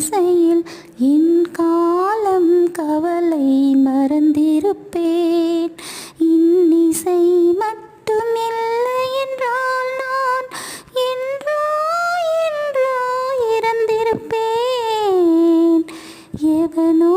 இசையில் என் காலம் கவலை மறந்திருப்பேன். இன்னிசை மட்டும் இல்லை என்றால் நான் என்றோ என்றோ இறந்திருப்பேன். எவனோ